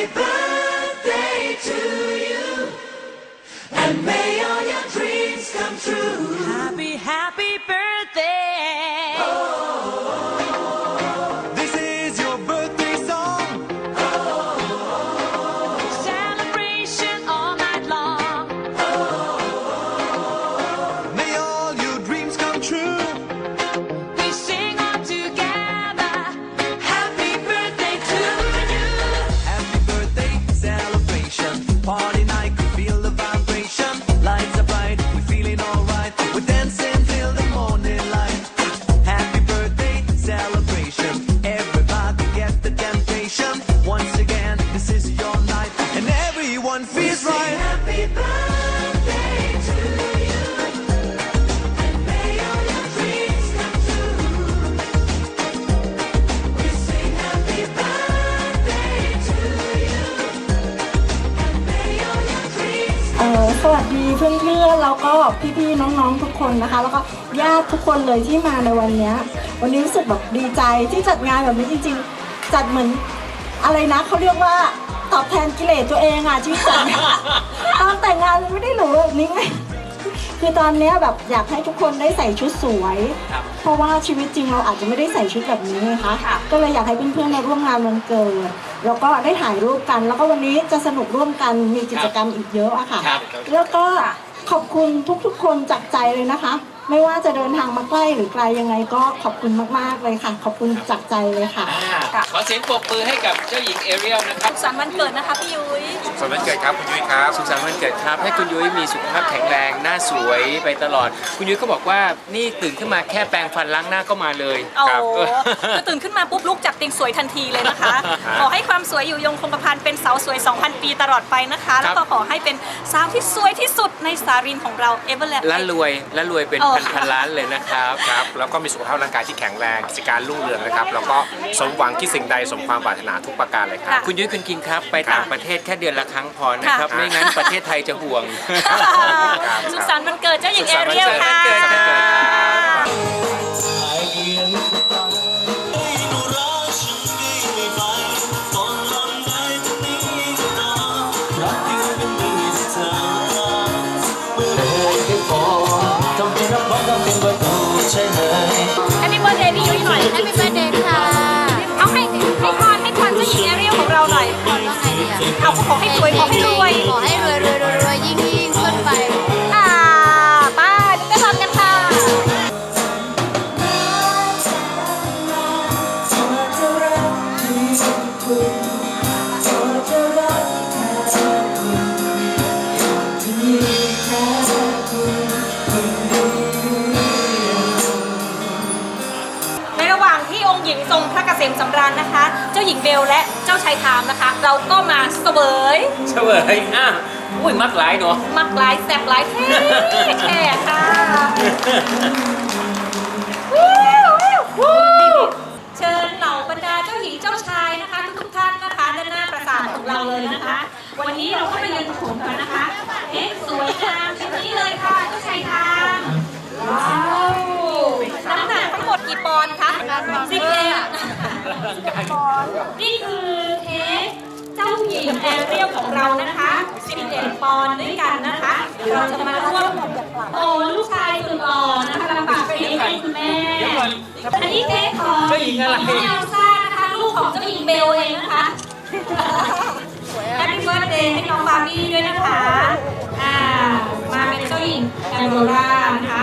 Happy birthday to you, and may all your dreams. เอ่อสวัสดีเพื่อนๆแล้วก็พี่ๆน้องๆทุกคนนะคะ แล้วก็ญาติทุกคนเลยที่มาในวันเนี้ยวันนี้รู้สึกแบบดีใจที่จัดงานแบบนี้จริง ๆ จัดเหมือนอะไรนะเขาเรียกว่าตอบแทนกิเลสตัวเองอะที่จัด ตอนแต่งงานมันไม่ได้หรูแบบนี้ไง คือตอนเนี้ยแบบอยากให้ทุกคนได้ใส่ชุดสวย ครับ เพราะว่าชีวิตจริงเราอาจจะไม่ได้ใส่ชุดแบบนี้ไงคะ ค่ะก็เลยอยากให้เพื่อนๆมาร่วมงานวันเกิดแล้วก็ได้ถ่ายรูปกัน แล้วก็วันนี้จะสนุกร่วมกันมีกิจกรรมอีกเยอะอะค่ะ ครับ แล้วก็ขอบคุณทุกๆคนจากใจเลยนะคะ ไม่ว่าจะเดินทางมาใกล้หรือไกลยังไงก็ขอบคุณมากๆเลยค่ะ ขอบคุณจากใจเลยค่ะ อ่าขอเสียงปรบมือให้กับเจ้าหญิงเอเรียลนะครับสุขสันต์วันเกิดนะคะพี่ยุ้ยสวัสดีเกิดครับคุณยุ้ยครับสุขสันต์วันเกิดครับ ให้คุณยุ้ยมีสุขภาพแข็งแรงหน้าสวยไปตลอด คุณยุ้ยก็บอกว่านี่ตื่นขึ้นมาแค่แปรงฟันล้างหน้าก็มาเลยโอ้ครับโหคือตื่นขึ้นมาปุ๊บลุกจากเตียงสวยทันทีเลยนะคะขอให้ความสวยอยู่ยงคงกระพันเป็นสาวสวย 2,000 ปีตลอดไปนะคะ แล้วก็ขอให้เป็นสาวที่สวยที่สุดในสารินของเราเอเวอร์แลนด์ และรวยและรวยเป็นเออพันพันล้านเลยนะครับ ครับ แล้วก็มีสุขภาพร่างกายที่แข็งแรงกิจการรุ่งเรืองนะครับ แล้วก็สมหวังที่สิ่งใดสมความปรารถนาทุกประการเลยครับ คุณยุ้ยคุณคิงครับ ไปต่างประเทศแค่เดือนละครั้งพอนะครับค่ะไม่งั้นประเทศไทยจะห่วง สุขสันต์วันเกิดเจ้าหญิงสุเอขสันต์เรียลวันค่ะเกิดวันเกิดครับแฮปปี้เบิร์ดเดย์พี่ยุ้ยหน่อยแฮปปี้เบิร์ดเดย์ค่ะเอาให้ให้พรให้พรเจ้าหญิงแอเรียลของเราหน่อยขอว่าไงดีอะเอาขอให้สวยขอให้รวยขอให้รวยรวยรวยรวยยิ่งยิ่ง ที่องค์หญิงทรงพระเกษมสำราญนะคะ เจ้าหญิงเบลและเจ้าชายทามนะคะ เราก็มาเสวยเฉวยอะอุ้ยมักหลายเนาะมักหลายแสบหลายแท้แท้ค่ะวิววิววู้เชิญเหล่าบรรดาเจ้าหญิงเจ้าชายนะคะ ทุกๆท่านนะคะด้านหน้าปราสาทของเราเลยนะคะ วันนี้เราก็มายืนชมกันนะคะเอ๊ะสวยงามเช่นนี้เลยค่ะเจ้าชายทามว้าวน้ำหนักทั้งหมดกี่ปอนด์ คะสิบเอ็ดนี่คือเค้กเจ้าหญิงแอเรียลของเรานะคะ11ปอนด์ด้วยกันนะคะเราจะมาร่วมโอ้ลูกชายสุดหล่อนะคะลำบากเค้กให้คุณแม่ อันนี้เค้กของเจ้าหญิงอะไรเอลซ่านะคะลูกของเจ้าหญิงเบลเองนะคะแฮปปี้เบิร์ดเดย์ให้น้องบาร์บี้ด้วยนะคะ อ่า มาเป็นเจ้าหญิงแอนโดรานะคะ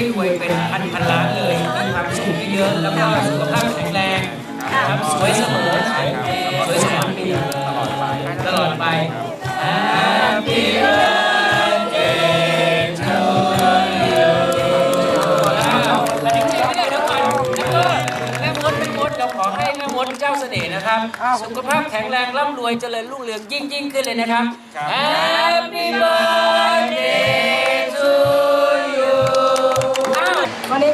ได้รวยเป็นพันพันล้านเลยนะครับสุขเยอะๆแล้วก็สุขภาพแข็งแรงนะครับสวยเสมอสวยเสมอปีตลอดไปตลอดไป Happy birthday to you อ้าวอันนี้ไม่ได้แล้วกันแล้วก็แม่มดแม่มดเราขอให้แม่มดเจ้าเสน่ห์นะครับ สุขภาพแข็งแรงร่ำรวยเจริญรุ่งเรืองยิ่งยิ่งขึ้นเลยนะครับ Happy birthday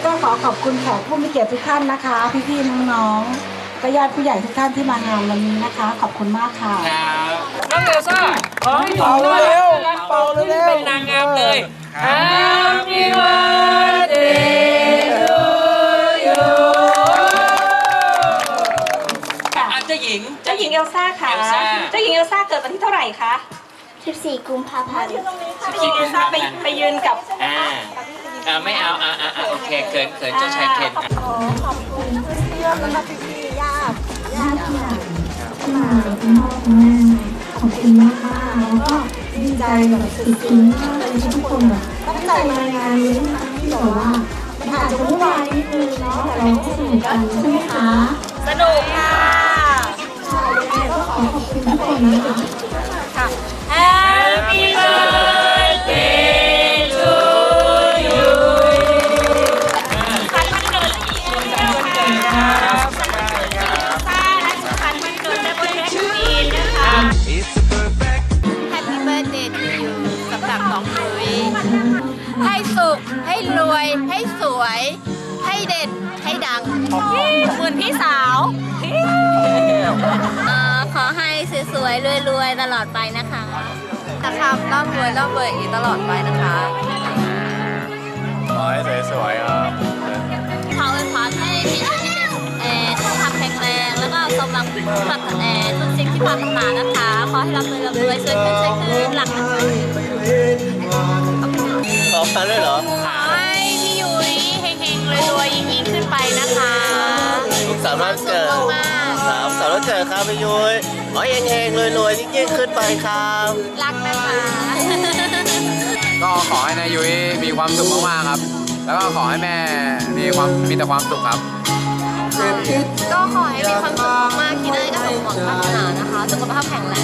ก็ขอขอบคุณแขกผู้มีเกียรติทุกท่านนะคะ พี่ๆน้องๆก็ญาติผู้ใหญ่ทุกท่านที่มางานวันนี้นะคะ ขอบคุณมากค่ะครับน้องเอลซ่าขอให้หนูน่ารักน่ารักโตขึ้นเป็นนางงามเลย Happy birthday to you อะเจ้าหญิง เจ้าหญิงเอลซ่าค่ะ เอลซ่า เจ้าหญิงเอลซ่าเกิดวันที่เท่าไหร่คะ14 กุมภาพันธ์ เจ้าหญิงเอลซ่าไปไปยืนกับอ่า อ่าไม่เอาอ่าอ่าอ่าโอเคเขินเขินเจ้าชายเคนอะขอขอบคุณเพื่อนๆแล้วก็พี่ๆญาติญาติที่มาที่มาคุณพ่อคุณแม่ขอบคุณมากมากๆแล้วก็ดีใจแบบสุดๆมากเลยที่ทุกคนแบบตั้งใจมางานนี้นะคะที่แบบว่ามันอาจจะวุ่นวายนิดนึงเนาะแต่เราก็สนุกกันใช่ไหมคะสนุกค่ะใช่ก็ขอขอบคุณทุกคนนะคะ ดังเหมือนพี่สาวขอให้สวยๆรวยๆตลอดไปนะคะนะครับร่ำรวยร่ำรวยอย่างนี้ตลอดไปนะคะขอให้สวยๆครับขออวยพรให้พี่พี่เป็นเอ่อสุขภาพแข็งแรงแล้วก็สมหวังทุกปรารถนาทุกสิ่งที่ปรารถนานะคะ ขอให้ร่ำรวยร่ำรวยสวยขึ้นสวยขึ้นหลักนะคะขอพันด้วยเหรอ ครับสาววันเกิดครับพี่ยุ้ยขอเฮงๆรวยๆยิ่งๆขึ้นไปครับๆรักนะคะก็ขอให้นายยุ้ยมีความสุขมากๆครับ แล้วก็ขอให้แม่มีความมีแต่ความสุขครับ ก็ขอให้มีความสุขมากๆคิดอะไรก็สมหวังปรารถนานะคะ สุขภาพแข็งแร